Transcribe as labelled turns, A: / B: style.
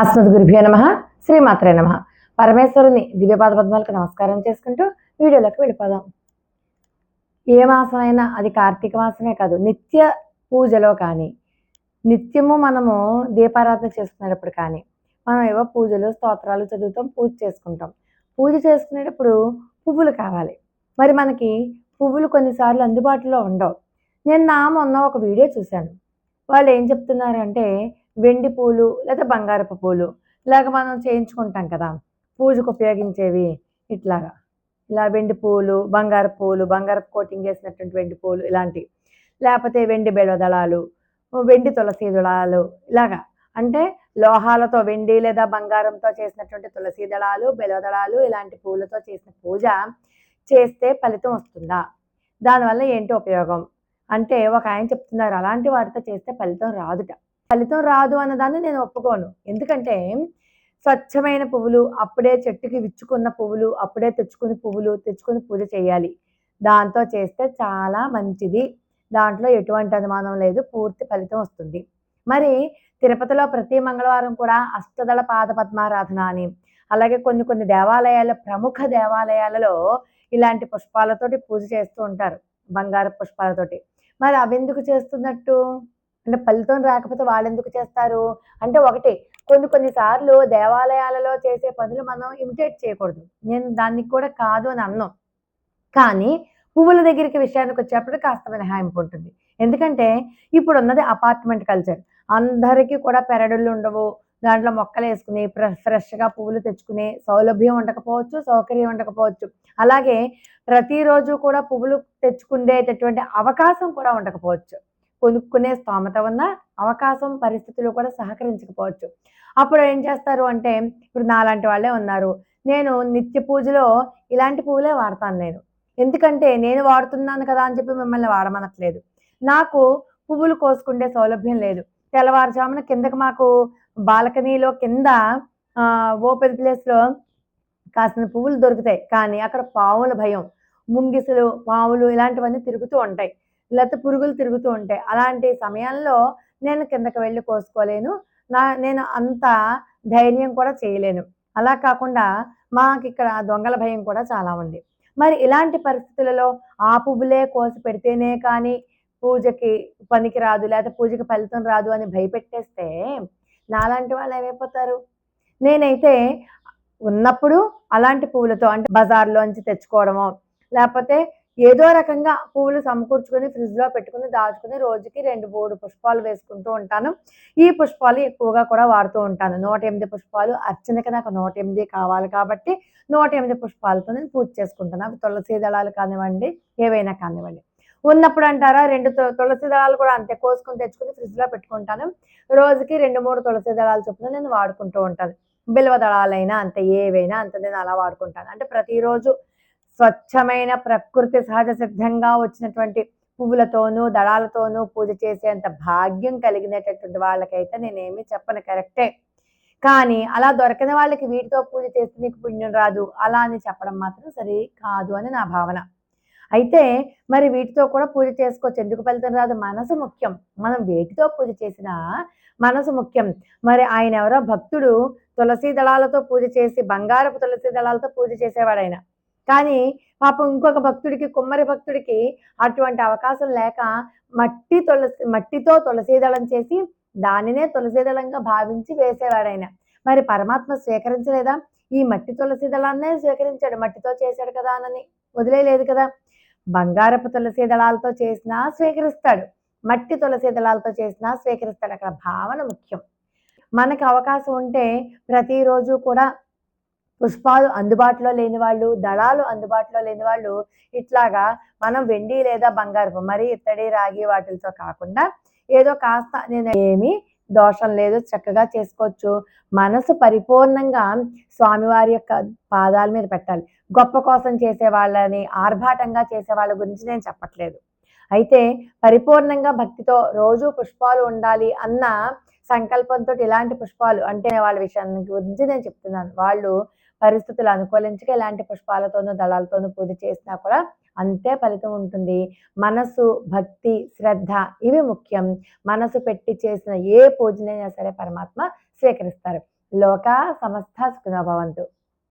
A: అస్మద్ గురుభ్యో నమ శ్రీమాత్రే నమ. పరమేశ్వరుని దివ్యపాద పద్మాలకు నమస్కారం చేసుకుంటూ వీడియోలోకి వెళ్ళిపోదాం. ఏ మాసమైనా అది కార్తీక మాసమే కాదు నిత్య పూజలో కానీ నిత్యము మనము దీపారాధన చేసుకునేటప్పుడు కానీ మనం ఏవో పూజలు స్తోత్రాలు చదువుతాం పూజ చేసుకుంటాం. పూజ చేసుకునేటప్పుడు పువ్వులు కావాలి. మరి మనకి పువ్వులు కొన్నిసార్లు అందుబాటులో ఉండవు. నేను నా మొన్న ఒక వీడియో చూశాను. వాళ్ళు ఏం చెప్తున్నారంటే వెండి పూలు లేదా బంగారపు పూలు ఇలాగ మనం చేయించుకుంటాం కదా. పూజకు ఉపయోగించేవి ఇట్లాగా. ఇలా వెండి పూలు బంగారపు పూలు బంగారపు కోటింగ్ చేసినటువంటి వెండి పూలు ఇలాంటివి. లేకపోతే వెండి బెడదళాలు వెండి తులసి దళాలు ఇలాగా. అంటే లోహాలతో వెండి లేదా బంగారంతో చేసినటువంటి తులసి దళాలు బెలదళాలు ఇలాంటి పూలతో చేసిన పూజ చేస్తే ఫలితం వస్తుందా? దానివల్ల ఏంటి ఉపయోగం? అంటే ఒక ఆయన చెప్తున్నారు అలాంటి వాటితో చేస్తే ఫలితం రాదుట. ఫలితం రాదు అన్నదాన్ని నేను ఒప్పుకోను. ఎందుకంటే స్వచ్ఛమైన పువ్వులు అప్పుడే చెట్టుకి విచ్చుకున్న పువ్వులు అప్పుడే తెచ్చుకుని పువ్వులు తెచ్చుకుని పూజ చేయాలి. దాంతో చేస్తే చాలా మంచిది. దాంట్లో ఎటువంటి అనుమానం లేదు. పూర్తి ఫలితం వస్తుంది. మరి తిరుపతిలో ప్రతి మంగళవారం కూడా అష్టదళ పాద పద్మారాధన అని అలాగే కొన్ని కొన్ని దేవాలయాల ప్రముఖ దేవాలయాలలో ఇలాంటి పుష్పాలతోటి పూజ చేస్తూ ఉంటారు. బంగారు పుష్పాలతోటి. మరి అవి ఎందుకు చేస్తున్నట్టు? అంటే ఫలితం రాకపోతే వాళ్ళు ఎందుకు చేస్తారు? అంటే ఒకటి కొన్ని కొన్నిసార్లు దేవాలయాలలో చేసే పనులు మనం ఇమిటేట్ చేయకూడదు. నేను దానికి కూడా కాదు అని అన్నాం. కానీ పువ్వుల దగ్గరికి విషయానికి వచ్చేప్పుడు కాస్త మినహాయింపు ఉంటుంది. ఎందుకంటే ఇప్పుడు ఉన్నది అపార్ట్మెంట్ కల్చర్. అందరికీ కూడా పెరడులు ఉండవు. దాంట్లో మొక్కలు వేసుకుని ఫ్రెష్గా పువ్వులు తెచ్చుకునే సౌలభ్యం ఉండకపోవచ్చు సౌకర్యం ఉండకపోవచ్చు. అలాగే ప్రతిరోజు కూడా పువ్వులు తెచ్చుకునేటటువంటి అవకాశం కూడా ఉండకపోవచ్చు. కొనుక్కునే స్తోమత ఉన్న అవకాశం పరిస్థితులు కూడా సహకరించకపోవచ్చు. అప్పుడు ఏం చేస్తారు అంటే ఇప్పుడు నాలాంటి వాళ్ళే ఉన్నారు. నేను నిత్య పూజలో ఇలాంటి పువ్వులే వాడతాను నేను. ఎందుకంటే నేను వాడుతున్నాను కదా అని చెప్పి మిమ్మల్ని వాడమనట్లేదు. నాకు పువ్వులు కోసుకుంటే సౌలభ్యం లేదు. తెల్లవారుజామున కిందకి మాకు బాల్కనీలో కింద ఓపెన్ ప్లేస్లో కాసిన పువ్వులు దొరుకుతాయి. కానీ అక్కడ పావుల భయం. ముంగిసులు పావులు ఇలాంటివన్నీ తిరుగుతూ ఉంటాయి. లేకపోతే పురుగులు తిరుగుతూ ఉంటాయి. అలాంటి సమయంలో నేను కిందకి వెళ్ళి కోసుకోలేను. నా నేను అంత ధైర్యం కూడా చేయలేను. అలా కాకుండా మాకు ఇక్కడ దొంగల భయం కూడా చాలా ఉంది. మరి ఇలాంటి పరిస్థితులలో ఆ పువ్వులే కోసి పెడితేనే కానీ పూజకి పనికి రాదు లేకపోతే పూజకి ఫలితం రాదు అని భయపెట్టేస్తే నాలాంటి వాళ్ళు ఏమైపోతారు? నేనైతే ఉన్నప్పుడు అలాంటి పువ్వులతో అంటే బజార్లోంచి తెచ్చుకోవడమో లేకపోతే ఏదో రకంగా పువ్వులు సమకూర్చుకొని ఫ్రిడ్జ్లో పెట్టుకుని దాచుకుని రోజుకి రెండు మూడు పుష్పాలు వేసుకుంటూ ఉంటాను. ఈ పుష్పాలు ఎక్కువగా కూడా వాడుతూ ఉంటాను. నూట ఎనిమిది పుష్పాలు అర్చనకి నాకు నూట ఎనిమిది కావాలి కాబట్టి నూట ఎనిమిది పుష్పాలతో నేను పూజ చేసుకుంటాను. అవి తులసి దళాలు కానివ్వండి ఏవైనా కానివ్వండి. ఉన్నప్పుడు అంటారా రెండు తులసి దళాలు కూడా అంతే కోసుకొని తెచ్చుకుని ఫ్రిడ్జ్లో పెట్టుకుంటాను. రోజుకి రెండు మూడు తులసి దళాలు చొప్పున నేను వాడుకుంటూ ఉంటాను. బిల్వ దళాలైనా అంతే ఏవైనా అంత నేను అలా వాడుకుంటాను. అంటే ప్రతిరోజు స్వచ్ఛమైన ప్రకృతి సహజ సిద్ధంగా వచ్చినటువంటి పువ్వులతోనూ దళాలతోనూ పూజ చేసేంత భాగ్యం కలిగినటువంటి వాళ్ళకైతే నేనేమి చెప్పను కరెక్టే. కానీ అలా దొరకని వాళ్ళకి వీటితో పూజ చేస్తే నీకు పుణ్యం రాదు అలా అని చెప్పడం మాత్రం సరి కాదు అని నా భావన. అయితే మరి వీటితో కూడా పూజ చేసుకోవచ్చు ఎందుకు ఫలితం రాదు? మనసు ముఖ్యం. మనం వేటితో పూజ చేసినా మనసు ముఖ్యం. మరి ఆయన ఎవరో భక్తుడు తులసి దళాలతో పూజ చేసి బంగారపు తులసి దళాలతో పూజ చేసేవాడు ఆయన కానీ పాపం ఇంకొక భక్తుడికి కుమ్మరి భక్తుడికి అటువంటి అవకాశం లేక మట్టి తులసి మట్టితో తులసీదళం చేసి దానినే తులసీదళంగా భావించి వేసేవాడైన. మరి పరమాత్మ స్వీకరించలేదా? ఈ మట్టి తులసీదళాన్నే స్వీకరించాడు. మట్టితో చేశాడు కదా అని వదిలేదు కదా. బంగారపు తులసి దళాలతో చేసినా స్వీకరిస్తాడు. మట్టి తులసి దళాలతో చేసినా స్వీకరిస్తాడు. అక్కడ భావన ముఖ్యం. మనకు అవకాశం ఉంటే ప్రతిరోజు కూడా పుష్పాలు అందుబాటులో లేని వాళ్ళు దళాలు అందుబాటులో లేని వాళ్ళు ఇట్లాగా మనం వెండి లేదా బంగారపు మరి ఇత్తడి రాగి వాటితో కాకుండా ఏదో కాస్త నేను ఏమి దోషం లేదు చక్కగా చేసుకోవచ్చు. మనసు పరిపూర్ణంగా స్వామివారి యొక్క పాదాల మీద పెట్టాలి. గొప్ప కోసం చేసే వాళ్ళని ఆర్భాటంగా చేసే వాళ్ళ గురించి నేను చెప్పట్లేదు. అయితే పరిపూర్ణంగా భక్తితో రోజు పుష్పాలు ఉండాలి అన్న సంకల్పంతో ఇలాంటి పుష్పాలు అంటే వాళ్ళ విషయాన్ని గురించి నేను చెప్తున్నాను. వాళ్ళు పరిస్థితులు అనుకూలించక ఇలాంటి పుష్పాలతోనూ దళాలతోనూ పూజ చేసినా కూడా అంతే ఫలితం ఉంటుంది. మనసు భక్తి శ్రద్ధ ఇవి ముఖ్యం. మనసు పెట్టి చేసిన ఏ పూజనైనా సరే పరమాత్మ స్వీకరిస్తారు. లోక సమస్త సుఖనభవంతు